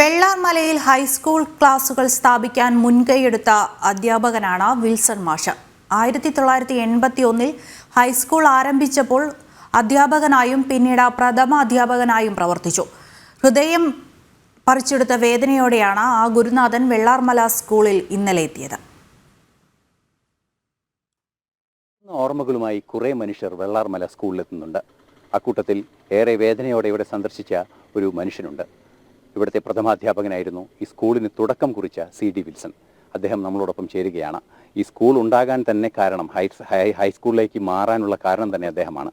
വെള്ളാർമലയിൽ high school ക്ലാസുകൾ സ്ഥാപിക്കാൻ മുൻകൈയെടുത്ത അധ്യാപകനാണ് വിൽസൺ മാഷ. ആയിരത്തി തൊള്ളായിരത്തി എൺപത്തി ഒന്നിൽ ഹൈസ്കൂൾ ആരംഭിച്ചപ്പോൾ അധ്യാപകനായും പിന്നീട് പ്രഥമ അധ്യാപകനായും പ്രവർത്തിച്ചു. ഹൃദയം പറിച്ചെടുത്ത വേദനയോടെയാണ് ആ ഗുരുനാഥൻ വെള്ളാർമല സ്കൂളിൽ ഇന്നലെ എത്തിയത്. ഓർമ്മകളുമായി കുറേ മനുഷ്യർ വെള്ളാർമല സ്കൂളിലെത്തുന്നുണ്ട്. അക്കൂട്ടത്തിൽ ഏറെ വേദനയോടെ ഇവിടെ സന്ദർശിച്ച ഒരു മനുഷ്യനുണ്ട്. ഇവിടുത്തെ പ്രഥമാധ്യാപകനായിരുന്നു ഈ സ്കൂളിന് തുടക്കം കുറിച്ച സി ഡി വിൽസൺ. അദ്ദേഹം നമ്മളോടൊപ്പം ചേരുകയാണ്. ഈ സ്കൂൾ ഉണ്ടാകാൻ തന്നെ കാരണം ഹൈ ഹൈസ്കൂളിലേക്ക് മാറാനുള്ള കാരണം തന്നെ അദ്ദേഹമാണ്.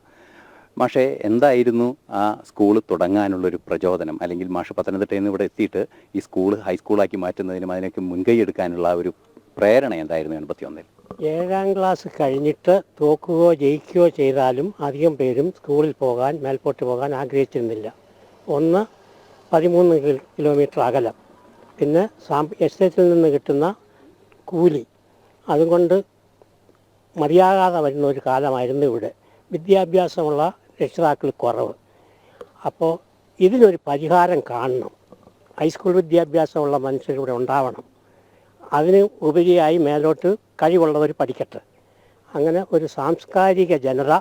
മാഷെ എന്തായിരുന്നു ആ സ്കൂൾ തുടങ്ങാനുള്ളൊരു പ്രചോദനം? അല്ലെങ്കിൽ മാഷ് പത്തനംതിട്ടയിൽ നിന്ന് ഇവിടെ എത്തിയിട്ട് ഈ സ്കൂൾ ഹൈസ്കൂളാക്കി മാറ്റുന്നതിനും അതിനൊക്കെ മുൻകൈ എടുക്കാനുള്ള ഒരു പ്രേരണ എന്തായിരുന്നു എൺപത്തി ഒന്നിൽ ഏഴാം ക്ലാസ് കഴിഞ്ഞിട്ട് തോക്കുകയോ ജയിക്കുകയോ ചെയ്താലും അധികം പേരും സ്കൂളിൽ പോകാൻ മേൽപോട്ട് പോകാൻ ആഗ്രഹിച്ചിരുന്നില്ല. ഒന്ന് പതിമൂന്ന് കിലോമീറ്റർ അകലം. പിന്നെ സാമ്പ എസ്റ്റേറ്റിൽ നിന്ന് കിട്ടുന്ന കൂലി. അതുകൊണ്ട് മതിയാകാതെ വരുന്ന ഒരു കാലമായിരുന്നു ഇവിടെ. വിദ്യാഭ്യാസമുള്ള രക്ഷിതാക്കൾ കുറവ്. അപ്പോൾ ഇതിനൊരു പരിഹാരം കാണണം. ഹൈസ്കൂൾ വിദ്യാഭ്യാസമുള്ള മനുഷ്യരിവിടെ ഉണ്ടാവണം. അതിന് ഉപരിയായി മേലോട്ട് കഴിവുള്ളവർ പഠിക്കട്ടെ. അങ്ങനെ ഒരു സാംസ്കാരിക ജനത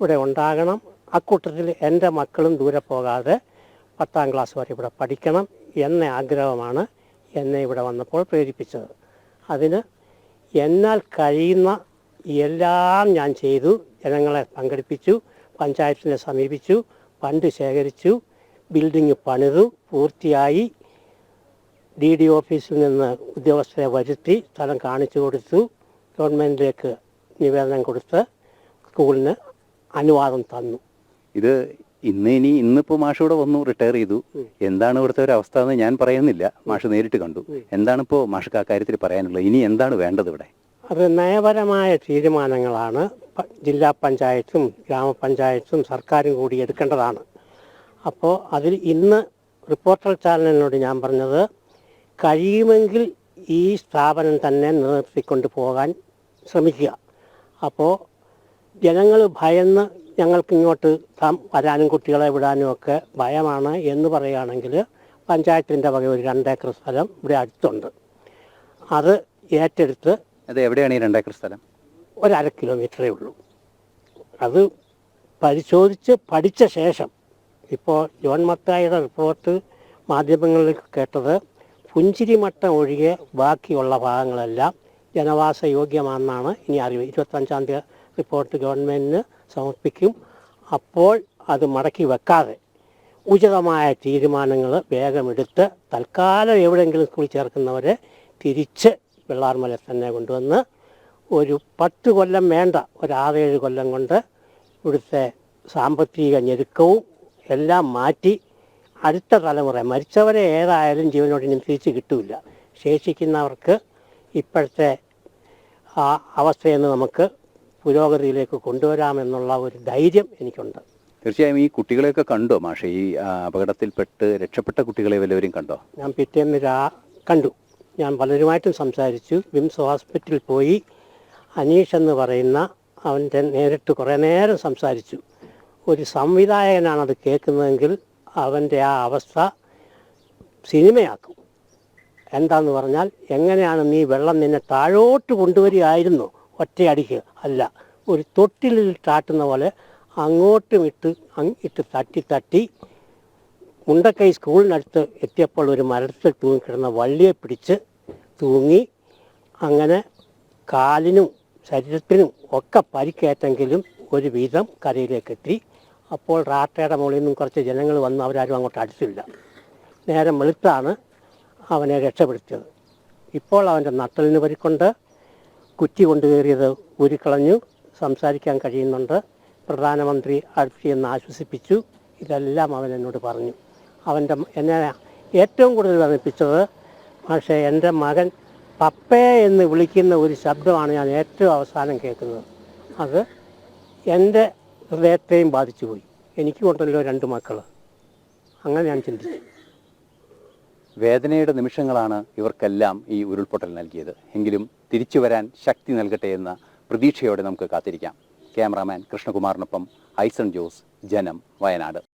ഇവിടെ ഉണ്ടാകണം. അക്കൂട്ടത്തിൽ എന്റെ മക്കളും ദൂരെ പോകാതെ പത്താം ക്ലാസ് വരെ ഇവിടെ പഠിക്കണം എന്ന ആഗ്രഹമാണ് എന്നെ ഇവിടെ വന്നപ്പോൾ പ്രേരിപ്പിച്ചത്. അതിന് എന്നാൽ കഴിയുന്ന എല്ലാം ഞാൻ ചെയ്തു. ജനങ്ങളെ പങ്കെടുപ്പിച്ചു പഞ്ചായത്തിനെ സമീപിച്ചു ഫണ്ട് ശേഖരിച്ചു ബിൽഡിംഗ് പണിതു പൂർത്തിയായി ഡി ഡി ഓഫീസിൽ നിന്ന് ഉദ്യോഗസ്ഥരെ വരുത്തി സ്ഥലം കാണിച്ചു കൊടുത്തു ഗവൺമെന്റിലേക്ക് നിവേദനം കൊടുത്ത് സ്കൂളിന് അനുവാദം തന്നു. ഇത് ഇന്ന് ഇനി ഇന്നിപ്പോ മാഷ് ഇവിടെ വന്നു റിട്ടയർ ചെയ്തു. എന്താണ് ഇവിടുത്തെ ഒരു അവസ്ഥ എന്ന് ഞാൻ പറയുന്നില്ല. മാഷ് നേരിട്ട് കണ്ടു. എന്താണ് ഇപ്പോ മാഷക്ക് ആ കാര്യത്തിൽ പറയാനുള്ളത്? ഇനി എന്താണ് വേണ്ടത് ഇവിടെ? അത് നയപരമായ തീരുമാനങ്ങളാണ് ജില്ലാ പഞ്ചായത്തും ഗ്രാമപഞ്ചായത്തും സർക്കാരും കൂടി എടുക്കേണ്ടതാണ്. അപ്പോൾ അതിൽ ഇന്ന് റിപ്പോർട്ടർ ചാനലിനോട് ഞാൻ പറഞ്ഞത് കഴിയുമെങ്കിൽ ഈ സ്ഥാപനം തന്നെ നിലനിർത്തിക്കൊണ്ട് പോകാൻ ശ്രമിക്കുക. അപ്പോൾ ജനങ്ങൾ ഭയന്ന് ഞങ്ങൾക്ക് ഇങ്ങോട്ട് വരാനും കുട്ടികളെ വിടാനും ഒക്കെ ഭയമാണ് എന്ന് പറയുകയാണെങ്കിൽ പഞ്ചായത്തിന്റെ വക ഒരു രണ്ടേക്കർ സ്ഥലം ഇവിടെ അടുത്തുണ്ട്. അത് ഏറ്റെടുത്ത് അത് എവിടെയാണ് ഈ രണ്ടേക്കർ സ്ഥലം? ഒരര കിലോമീറ്ററേ ഉള്ളൂ. അത് പരിശോധിച്ച് പഠിച്ച ശേഷം ഇപ്പോൾ ജോൺ മത്തായിയുടെ റിപ്പോർട്ട് മാധ്യമങ്ങളിൽ കേട്ടത് പുഞ്ചിരിമട്ടം ഒഴികെ ബാക്കിയുള്ള ഭാഗങ്ങളെല്ലാം ജനവാസ യോഗ്യമാണെന്നാണ് ഇനി അറിവ്. ഇരുപത്തഞ്ചാം തീയതി റിപ്പോർട്ട് ഗവൺമെന്റിന് സമർപ്പിക്കും. അപ്പോൾ അത് മടക്കി വെക്കാതെ ഉചിതമായ തീരുമാനങ്ങൾ വേഗമെടുത്ത് തൽക്കാലം എവിടെയെങ്കിലും സ്കൂളിൽ ചേർക്കുന്നവരെ തിരിച്ച് വെള്ളാർമല തന്നെ കൊണ്ടുവന്ന് ഒരു പത്ത് കൊല്ലം വേണ്ട ഒരു ആറേഴ് കൊല്ലം കൊണ്ട് ഇവിടുത്തെ സാമ്പത്തിക ഞെരുക്കവും എല്ലാം മാറ്റി അടുത്ത തലമുറ മരിച്ചവരെ ഏതായാലും ജീവനോടിനും തിരിച്ച് കിട്ടില്ല ശേഷിക്കുന്നവർക്ക് ഇപ്പോഴത്തെ ആ അവസ്ഥയിൽ നമുക്ക് പുരോഗതിയിലേക്ക് കൊണ്ടുവരാമെന്നുള്ള ഒരു ധൈര്യം എനിക്കുണ്ട്. തീർച്ചയായും ഈ കുട്ടികളെയൊക്കെ കണ്ടോ മാഷെ? ഈ അപകടത്തിൽപ്പെട്ട് രക്ഷപ്പെട്ട കുട്ടികളെ വല്ലവരും കണ്ടോ? ഞാൻ പിറ്റേന്ന് രാ കണ്ടു. ഞാൻ പലരുമായിട്ടും സംസാരിച്ചു. വിംസ് ഹോസ്പിറ്റലിൽ പോയി. അനീഷ് എന്ന് പറയുന്ന അവന്റെ നേരിട്ട് കുറേ നേരം സംസാരിച്ചു. ഒരു സംവിധായകനാണ് അത് കേൾക്കുന്നതെങ്കിൽ അവന്റെ ആ അവസ്ഥ സിനിമയാക്കും. എന്താന്ന് പറഞ്ഞാൽ എങ്ങനെയാണ് നീ വെള്ളം നിന്നെ താഴോട്ട് കൊണ്ടുവരികയായിരുന്നു? ഒറ്റയടിക്ക് അല്ല. ഒരു തൊട്ടിലിൽ താട്ടുന്ന പോലെ അങ്ങോട്ടും ഇട്ട് ഇട്ട് തട്ടി തട്ടി മുണ്ടക്കൈ സ്കൂളിനടുത്ത് എത്തിയപ്പോൾ ഒരു മരത്തിൽ തൂങ്ങിക്കിടന്ന വള്ളിയെ പിടിച്ച് തൂങ്ങി അങ്ങനെ കാലിനും ശരീരത്തിനും ഒക്കെ പരിക്കേറ്റെങ്കിലും ഒരു വീതം കരയിലേക്ക് എത്തി അപ്പോൾ റാട്ടയുടെ മുകളിൽ നിന്നും കുറച്ച് ജനങ്ങൾ വന്ന് അവരാരും അങ്ങോട്ട് അടുത്തില്ല. നേരം വെളുത്താണ് അവനെ രക്ഷപ്പെടുത്തിയത്. ഇപ്പോൾ അവന്റെ നട്ടലിന് പരിക്കൊണ്ട്. കുറ്റി കൊണ്ടുകയറിയത് ഊരിക്കളഞ്ഞു. സംസാരിക്കാൻ കഴിയുന്നുണ്ട്. പ്രധാനമന്ത്രി അടുത്ത് ചെന്ന് ആശ്വസിപ്പിച്ചു. ഇതെല്ലാം അവൻ എന്നോട് പറഞ്ഞു. അവന്റെ എന്നെ ഏറ്റവും കൂടുതൽ വേദനിപ്പിച്ചത് പക്ഷേ എന്റെ മകൻ പപ്പേ എന്ന് വിളിക്കുന്ന ഒരു ശബ്ദമാണ് ഞാൻ ഏറ്റവും അവസാനം കേൾക്കുന്നത്. അത് എന്റെ ഹൃദയത്തെയും ബാധിച്ചു പോയി. എനിക്കുണ്ടല്ലോ രണ്ട് മക്കൾ അങ്ങനെ ഞാൻ ചിന്തിച്ചു. വേദനയുടെ നിമിഷങ്ങളാണ് ഇവർക്കെല്ലാം ഈ ഉരുൾപൊട്ടൽ നൽകിയത്. എങ്കിലും തിരിച്ചു വരാൻ ശക്തി നൽകട്ടെ എന്ന പ്രതീക്ഷയോടെ നമുക്ക് കാത്തിരിക്കാം. ക്യാമറാമാൻ കൃഷ്ണകുമാറിനൊപ്പം ഐസൺ ജോസ് ജനം വയനാട്.